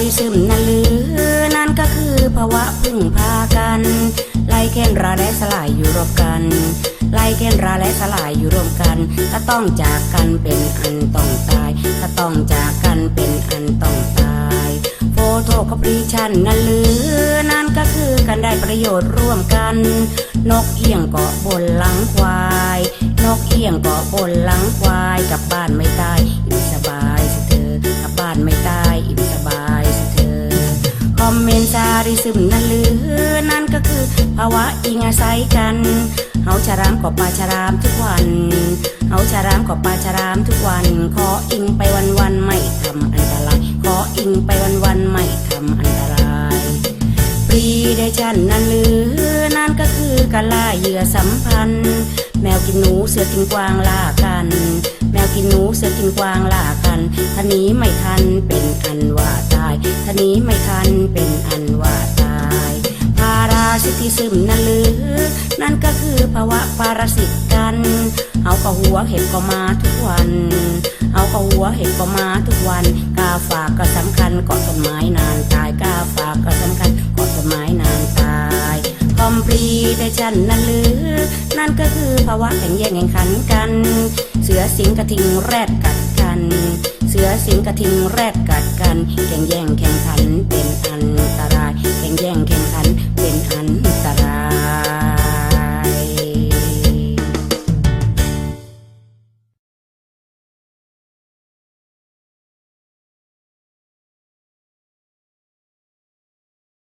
ที่ซึมนั่นหรือนั่นก็คือภาวะพึ่งพากัน ไล่เค้นราและสลายอยู่รวมกัน ไล่เค้นราและสลายอยู่รวมกัน ถ้าต้องจากกันเป็นอันต้องตาย ถ้าต้องจากกันเป็นอันต้องตายโฟโตคอปรีชันนั่นหรือนั่นก็คือการได้ประโยชน์ร่วมกัน นกเอี่ยงเกาะบนหลังควายนกเอี่ยงเกาะบนหลังควายกลับบ้านไม่ตายอิ่สบายสิเธอกลับบ้านไม่ตาย ริซึมนั่นหรือนั่นก็คือ ภาวะอิงอาศัยกันเฮาชารามกับปาชารามทุกวันเฮาชารามกับปาชารามทุกวัน ขออิงไปวันวันไม่ทำอันตราย ขออิงไปวันวันไม่ทำอันตรายปรีเดชันนั่นหรือนั่นก็คือการล่าเหยื่อสัมพันธ์ แมวกินหนูเสือกินกวางล่ากัน แมวกินหนูเสือกินกวางล่ากัน ท่านี้ไม่ทันเป็นอันว่าตายท่านี้ไม่ทันเป็นอันว่าตายพาราซิติซึมนั่นหรือ นั่นก็คือภาวะปารสิตกัน เอาก็หัวเห็บก็มาทุกวัน เอาก็หัวเห็บก็มาทุกวันกาฝากก็สำคัญเกาะต้นไม้นานตายกาฝากก็สำคัญเกาะต้นไม้นานตายคอมพลีเดชันนั่นหรือ นั่นก็คือภาวะแข่งแย่งแข่งขันกัน เสือสิงกระทิงแรดกัดกัน เสือสิงกระทิงแรดกัดกันแข่งแย่งแข่งขันเป็นอันตรายแข่ง